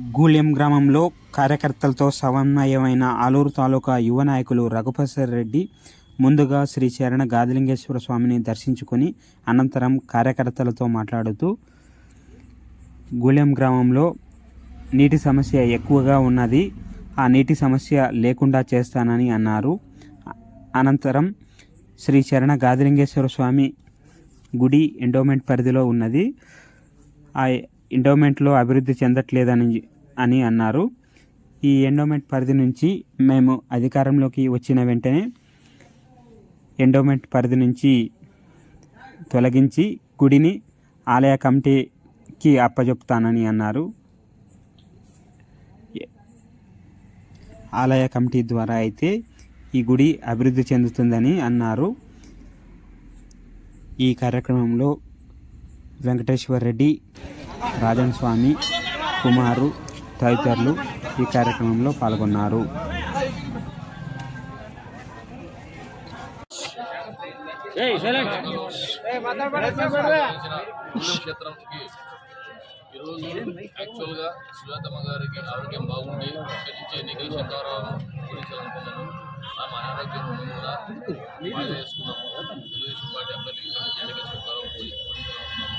గూలెం గ్రామంలో కార్యకర్తలతో సమన్వయమైన ఆలూరు తాలూకా యువ నాయకులు రఘుప్రసాద్ రెడ్డి ముందుగా శ్రీ చరణ గాదిలింగేశ్వర స్వామిని దర్శించుకొని అనంతరం కార్యకర్తలతో మాట్లాడుతూ గూలెం గ్రామంలో నీటి సమస్య ఎక్కువగా ఉన్నది ఆ నీటి సమస్య లేకుండా చేస్తానని అన్నారు. అనంతరం శ్రీ చరణ గాదిలింగేశ్వర స్వామి గుడి ఎండోమెంట్ పరిధిలో ఉన్నది. ఆ ఎండోమెంట్లో అభివృద్ధి చెందట్లేదని అని అన్నారు. ఈ ఎండోమెంట్ పరిధి నుంచి మేము అధికారంలోకి వచ్చిన వెంటనే ఎండోమెంట్ పరిధి నుంచి తొలగించి గుడిని ఆలయ కమిటీకి అప్పజెప్తానని అన్నారు. ఆలయ కమిటీ ద్వారా అయితే ఈ గుడి అభివృద్ధి చెందుతుందని అన్నారు. ఈ కార్యక్రమంలో వెంకటేశ్వర్ రెడ్డి రాజన్ స్వామి కుమారు తదితరులు ఈ కార్యక్రమంలో పాల్గొన్నారు. క్షేత్రంకి ఈరోజు యాక్చువల్గా సుజాతమ్మ గారికి ఆరోగ్యం బాగుండి ఇక్కడి నుంచి ఎన్నికల శంకరరావు గురించాలనుకున్నాము ఆమె అనారోగ్యం చేసుకున్నాము. తెలుగుదేశం పార్టీ అభ్యర్థి ఇక్కడి నుంచి ఎన్నికల శంకరరావు గురించాలనుకున్నాము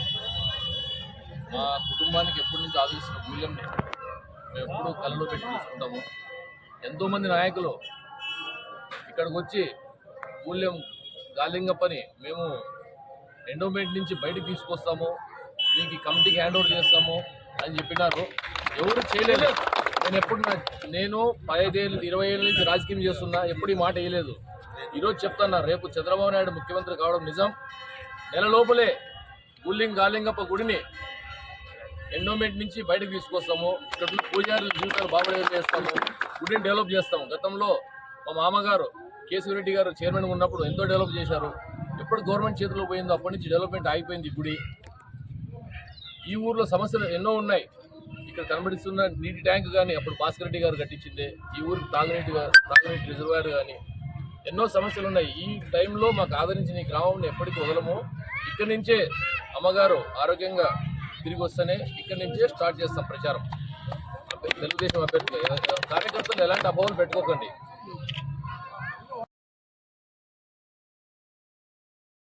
మా కుటుంబానికి ఎప్పటి నుంచి ఆదరిస్తున్న మూల్యంని మేము ఎప్పుడూ కళ్ళలో పెట్టి చూసుకుంటాము. ఎంతోమంది నాయకులు ఇక్కడికి వచ్చి మూల్యం గాలింగప్పని మేము ఎండోమెంట్ నుంచి బయటకు తీసుకొస్తాము మీకు కమిటీకి హ్యాండ్ ఓవర్ చేస్తాము అని చెప్పినారు. ఎవరు చేయలేదు. నేను ఎప్పుడు నేను పదహైదేళ్ళు ఇరవై ఏళ్ళ నుంచి రాజకీయం చేస్తున్నా ఎప్పుడు ఈ మాట వేయలేదు. ఈరోజు చెప్తున్నా రేపు చంద్రబాబు నాయుడు ముఖ్యమంత్రి కావడం నిజం. నెల లోపలే గుల్లింగ్ గాలింగప్ప గుడిని ఎండోమెంట్ నుంచి బయటకు తీసుకొస్తాము. ఇక్కడ ఉన్న పూజారుల జీవితాలు చేస్తాము. గుడిని డెవలప్ చేస్తాము. గతంలో మా మామగారు కేశవరెడ్డి గారు చైర్మన్ ఉన్నప్పుడు ఎంతో డెవలప్ చేశారు. ఎప్పుడు గవర్నమెంట్ చేతిలో పోయిందో అప్పటి నుంచి డెవలప్మెంట్ ఆగిపోయింది గుడి. ఈ ఊర్లో సమస్యలు ఎన్నో ఉన్నాయి. ఇక్కడ కనబడిస్తున్న నీటి ట్యాంక్ కానీ అప్పుడు భాస్కర్ రెడ్డి గారు కట్టించింది. ఈ ఊరికి తాగునీటి తాగునీటి రిజర్వాయర్ కానీ ఎన్నో సమస్యలు ఉన్నాయి. ఈ టైంలో మాకు ఆదరించిన ఈ గ్రామంని ఎప్పటికీ వదలము. ఇక్కడి నుంచే అమ్మగారు ఆరోగ్యంగా తిరిగి వస్తేనే ఇక్కడి నుంచే స్టార్ట్ చేస్తాం ప్రచారం. తెలుగుదేశం అభ్యర్థులు కార్యకర్తలు ఎలాంటి అభావాలు పెట్టుకోకండి.